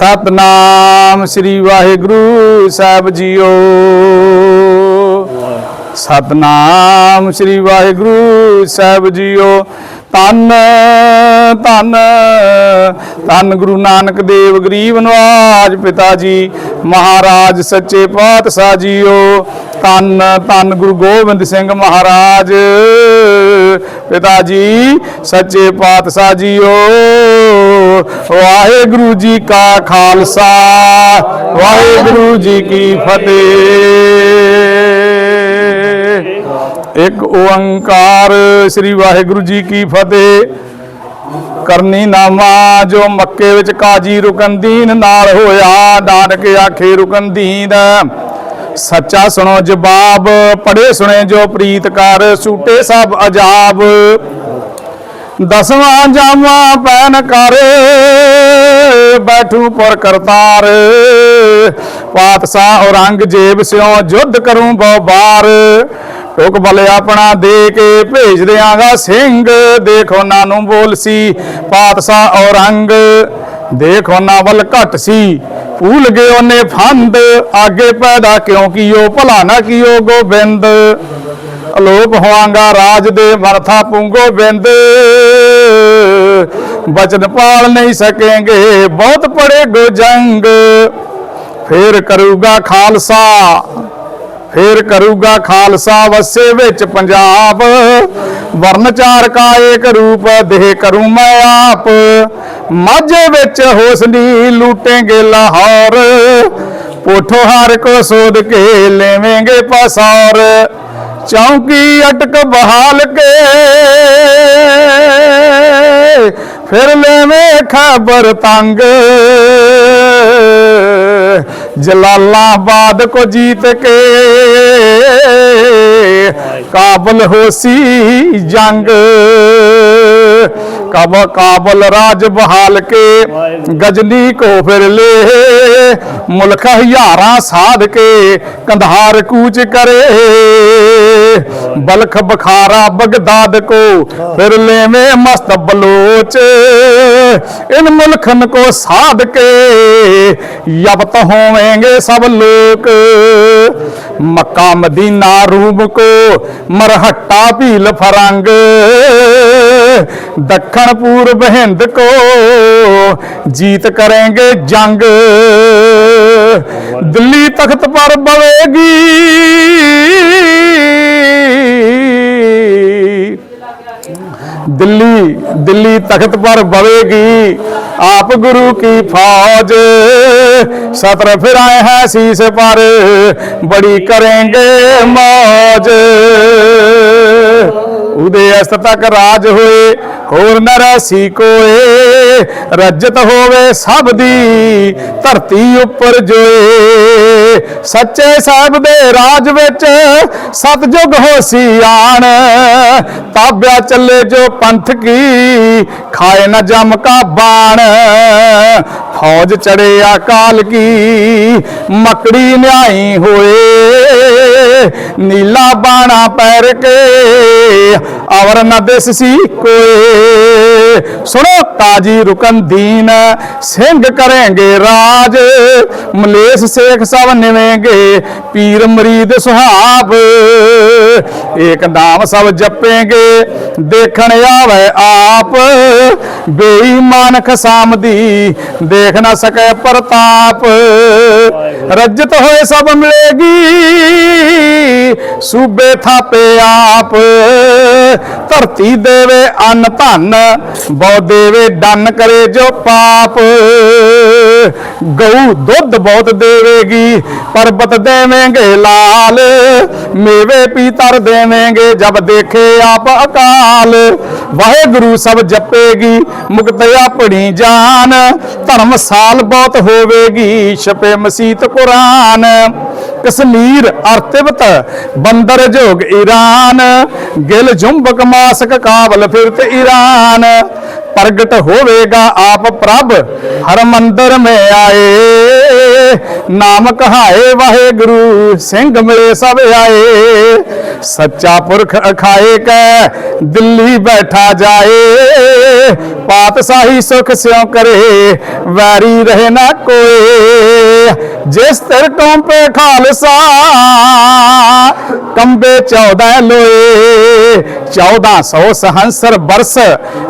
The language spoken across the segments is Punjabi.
ਸਤਨਾਮ ਸ੍ਰੀ ਵਾਹਿਗੁਰੂ ਸਾਹਿਬ ਜੀਓ। ਸਤਨਾਮ ਸ੍ਰੀ ਵਾਹਿਗੁਰੂ ਸਾਹਿਬ ਜੀਓ। ਤਨ ਤਨ ਤਨ ਗੁਰੂ ਨਾਨਕ ਦੇਵ ਗਰੀਬ ਨਵਾਜ ਪਿਤਾ ਜੀ, ਮਹਾਰਾਜ ਸੱਚੇ ਪਾਤਸ਼ਾਹ ਜੀਓ। ਤਨ ਤਨ ਗੁਰੂ ਗੋਬਿੰਦ ਸਿੰਘ ਮਹਾਰਾਜ ਪਿਤਾ ਜੀ, ਸੱਚੇ ਪਾਤਸ਼ਾਹ ਜੀਓ। ਵਾਹਿਗੁਰੂ ਜੀ ਕਾ ਖਾਲਸਾ, ਵਾਹਿਗੁਰੂ ਜੀ ਕੀ ਫਤਿਹ। ਇੱਕ ਓੰਕਾਰ ਸ੍ਰੀ ਵਾਹਿਗੁਰੂ ਜੀ ਕੀ ਫਤਿਹ। ਕਰਨੀ ਨਾਮਾ ਜੋ ਮੱਕੇ ਵਿੱਚ ਕਾਜੀ ਰੁਕਨਦੀਨ ਨਾਲ ਹੋਇਆ, ਨਾਨਕ ਆਖੇ ਰੁਕਨਦੀਨ ਸੱਚਾ ਸੁਣੋ ਜਵਾਬ ਪੜੇ ਸੁਣੇ ਜੋ ਪ੍ਰੀਤ ਕਰ, ਸੂਟੇ ਸਭ ਅਜਾਬ। ਦਸਵਾਂ ਜਾਮਾ ਪੈਨ ਕਰ, ਬੈਠੂ ਪਰ ਕਰਤਾਰ। ਪਾਤਸ਼ਾਹ ਔਰੰਗਜ਼ੇਬ ਸਿਓ ਜੁੱਧ ਕਰੂੰ ਬਹੁ ਬਾਰ ਟੁਕ ਬਲ ਆਪਣਾ ਦੇ ਕੇ ਭੇਜ ਦਿਆਂਗਾ ਸਿੰਘ, ਦੇਖੋ ਨਾ ਨੂੰ ਬੋਲਸੀ ਪਾਤਸ਼ਾਹ ਔਰੰਗ, ਦੇਖੋ ਨਾ ਵੱਲ ਘਟ ਸੀ। ਭੂਲ ਗਏ ਉਹਨੇ ਫੰਦ ਆਗੇ ਪੈਦਾ ਕਿਉਂ ਕੀਓ, ਭਲਾ ਨਾ ਕੀਓ ਗੋਬਿੰਦ। ਅਲੋਪ ਹੋਵਾਂਗਾ ਰਾਜ ਦੇ ਮਰਥਾ ਪੂੰਗੋ ਬਿੰਦ। ਬਚਨ ਪਾਲ ਨਹੀਂ ਸਕੇਂਗੇ, ਬਹੁਤ ਪੜੇ ਗੋ ਜੰਗ। ਫੇਰ ਕਰੂਗਾ ਖਾਲਸਾ, ਫੇਰ ਕਰੂਗਾ ਖਾਲਸਾ ਵਸੇ ਵਿੱਚ ਪੰਜਾਬ। ਵਰਨ ਚਾਰ ਕਾ ਏਕ ਰੂਪ, ਦੇਹ ਕਰੂੰ ਮੈਂ ਆਪ। ਮਾਝੇ ਵਿੱਚ ਹੋਸਨੀ ਲੂਟੇਂਗੇ ਲਾਹੌਰ। ਪੋਠੋ ਹਰ ਕੋ ਸੋਧ ਕੇ ਲੈਵੇਂਗੇ ਪਸੌਰ। ਚੌਂਕੀ ਅਟਕ ਬਹਾਲ ਕੇ। ਫਿਰ ਲੈਵੇਂ ਖਬਰ ਤੰਗ। ਜਲਾਲਾਬਾਦ ਕੋ ਜੀਤ ਕੇ। ਕਾਬਲ ਹੋਸੀ ਜੰਗ। ਕਬ ਕਾਬਲ ਰਾਜ ਬਹਾਲ ਕੇ ਗਜਨੀ ਕੋ ਫਿਰ ਲੈ। ਮੁਲਕ ਹਜ਼ਾਰਾਂ ਸਾਧ ਕੇ ਕੰਧਾਰ ਕੂਚ ਕਰੇ। ਬਲਖ ਬਖਾਰਾ ਬਗਦਾਦ ਕੋ ਫਿਰ ਲੈਵੇਂ ਮਸਤ ਬਲੋਚ। ਇਨ ਮੁਲਖਨ ਕੋ ਸਾਧ ਕੇ ਯਬਤ ਹੋਵੇਂਗੇ ਸਭ ਲੋਕ। ਮੱਕਾ ਮਦੀਨਾ ਰੂਮ ਕੋ ਮਰਹੱਟਾ ਭੀਲ ਫਰੰਗ। ਦੱਖਣ ਪੂਰਬ ਹਿੰਦ ਕੋ ਜੀਤ ਕਰਾਂਗੇ ਜੰਗ। ਦਿੱਲੀ ਤਖਤ ਪਰ ਬਵੇਗੀ। ਦਿੱਲੀ ਦਿੱਲੀ ਤਖਤ ਪਰ ਬਵੇਗੀ। ਆਪ ਗੁਰੂ ਕੀ ਫੌਜ। ਸਤਰ ਫਿਰਾਏ ਹੈ ਸੀਸ ਪਰ, ਬੜੀ ਕਰਾਂਗੇ ਮੌਜ। ਉਦੇ ਤੱਕ ਰਾਜ ਹੋਏ, ਹੋਰ ਨਰਸੀ ਕੋਏ। ਰੱਜਤ ਹੋਵੇ ਸਭ ਦੀ, ਧਰਤੀ ਉੱਪਰ ਜੋਏ। ਸੱਚੇ ਸਾਹਿਬ ਦੇ ਰਾਜ ਵਿੱਚ ਸਤਜੁਗ ਹੋਸੀ ਆਣ। ਤਾਬਿਆ ਚੱਲੇ ਜੋ ਪੰਥ ਕੀ, ਖਾਏ ਨਾ ਜਮ ਕਾ ਬਾਣ। ਫੌਜ ਚੜੇ ਅਕਾਲ ਕੀ, ਮਕੜੀ ਨਿਆਈ ਹੋਏ। ਨੀਲਾ ਬਾਣਾ ਪੈਰ ਕੇ, ਅਵਰ ਨ ਦਿਸ ਸੀ ਕੋਏ। ਸੁਣੋ ਕਾਜੀ ਰੁਕਨ ਦੀਨ, ਸਿੰਘ ਕਰੇਂਗੇ ਰਾਜ। ਮਲੇਸ਼ ਸੇਖ ਸਭ ਨਿਵੇਂਗੇ, ਪੀਰ ਮਰੀਦ ਸੁਹਾਬ ਏਕ ਨਾਮ ਸਭ ਜਪੇਂਗੇ, ਦੇਖਣ ਆਵੇ ਆਪ। ਬੇਈਮਾਨ ਖਸਾਮ ਦੀ ਦੇਖ ਨਾ ਸਕੇ ਪ੍ਰਤਾਪ। ਰੱਜਤ ਹੋਏ ਸਭ ਮਿਲੇਗੀ ਸੂਬੇ ਥਾਪੇ ਆਪ। ਧਰਤੀ ਦੇਵੇ ਅੰਨ ਧਨ ਬਹੁ ਦੇਵੇ ਡੰਨ ਕਰੇ ਜੋ ਪਾਪ। ਗਊ ਦੁੱਧ ਬਹੁਤ ਦੇਵੇਗੀ ਪਰਬਤ ਦੇਵੇਂਗੇ ਲਾਲ। ਮੇਵੇ ਪੀਤਰ ਦੇਵੇਂਗੇ ਜਬ ਦੇਖੇ ਆਪ ਅਕਾਲ। ਵਾਹਿਗੁਰੂ ਸਭ ਜਪੇਗੀ, ਮੁਕਤ ਆਪਣੀ ਜਾਨ, ਧਰਮ ਬਹੁਤ ਹੋਵੇਗੀ, ਛਪੇ ਮਸੀਤ ਕੁਰਾਨ। ਕਸ਼ਮੀਰ ਅਰਤਿਬਤ ਬੰਦਰ ਜੋਗ ਈਰਾਨ। ਗਿਲ ਜੁੰਬਕ ਮਾਸਕ ਕਾਬਲ ਫਿਰਤ ਈਰਾਨ। ਪ੍ਰਗਟ ਹੋਵੇਗਾ ਆਪ ਪ੍ਰਭ, ਹਰ ਮੰਦਰ ਮੇ ਆਏ। ਨਾਮ ਕਹਾਏ ਵਾਹਿਗੁਰੂ, ਸਿੰਘ ਮਿਲੇ ਸਭ ਆਏ। ਸੱਚਾ ਪੁਰਖ ਅਖਾਏ ਕੈ, ਦਿੱਲੀ ਬੈਠਾ ਜਾਏ। ਪਾਤਸ਼ਾਹੀ ਸੁਖ ਸਿਉ ਕਰੇ, ਵੈਰੀ ਰਹੇ ਨਾ ਕੋਏ। ਜਿਸ ਤਰ ਕੰਪੇ ਖਾਲਸਾ, ਕੰਬੇ 14 ਲੋਏ। 1400 ਸਹੰਸਰ ਬਰਸ,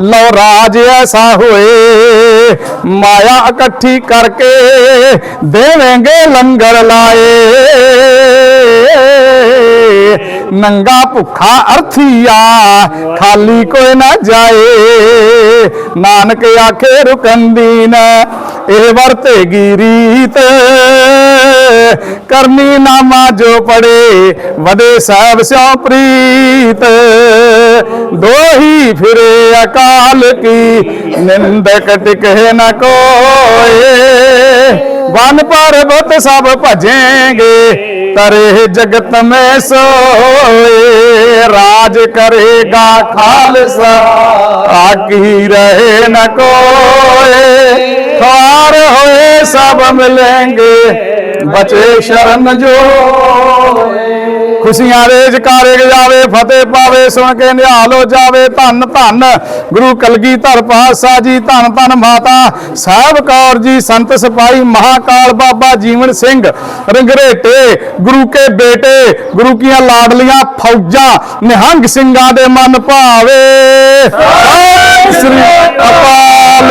ਲਓ ਰਾਜ ਐਸਾ ਹੋਏ। ਮਾਇਆ ਇਕੱਠੀ ਕਰਕੇ ਦੇਵੇਂਗੇ ਲੰਗਰ ਲਾਏ। ਨੰਗਾ ਭੁੱਖਾ ਅਰਥੀਆ, ਖਾਲੀ ਕੋਈ ਨਾ ਜਾਏ। ਨਾਨਕ ਆਖੇ ਰੁਕੰਦੀਨ ਇਹ ਵਰਤੇਗੀ ਰੀਤ ਕਰਨੀ ਨਾਮਾ ਜੋ ਪੜੇ ਵਡੇ ਸਾਹਿਬ ਸਿਉ ਪ੍ਰੀਤ। ਦੋਹੀ ਫਿਰੇ ਅਕਾਲ ਕੀ? ਨਿੰਦਕ ਟਿਕਹਿ ਨ ਕੋਏ। ਵਨ ਪਰਬਤ ਸਭ ਭਜेंगे ਤਰੇ ਜਗਤ ਮੈਂ ਸੋਏ। ਰਾਜ ਕਰੇਗਾ ਖਾਲਸਾ, ਆਕੀ ਰਹੇ ਨ ਕੋਏ। ਖਾਰ ਹੋਏ ਸਭ ਮਿਲेंगे ਬਚੇ ਸ਼ਰਨ ਜੋ ਖੁਸ਼ੀਆਂ ਦੇ ਜਕਾਰੇ ਜਾਵੇ ਫਤਿਹ ਪਾਵੇ, ਸੁਣ ਕੇ ਨਿਹਾਲ ਹੋ ਜਾਵੇ। ਧੰਨ ਧੰਨ ਗੁਰੂ ਕਲਗੀਧਰ ਪਾਤਸ਼ਾਹ ਜੀ, ਧੰਨ ਧੰਨ ਮਾਤਾ ਸਾਹਿਬ ਕੌਰ ਜੀ, ਸੰਤ ਸਿਪਾਹੀ ਮਹਾਕਾਲ ਬਾਬਾ ਜੀਵਨ ਸਿੰਘ, ਰੰਗਰੇਟੇ, ਗੁਰੂ ਕੇ ਬੇਟੇ, ਗੁਰੂ ਕੀਆਂ ਲਾਡਲੀਆਂ ਫੌਜਾਂ, ਨਿਹੰਗ ਸਿੰਘਾਂ ਦੇ ਮਨ ਭਾਵੇ। ਸਤਿ ਸ੍ਰੀ ਅਕਾਲ।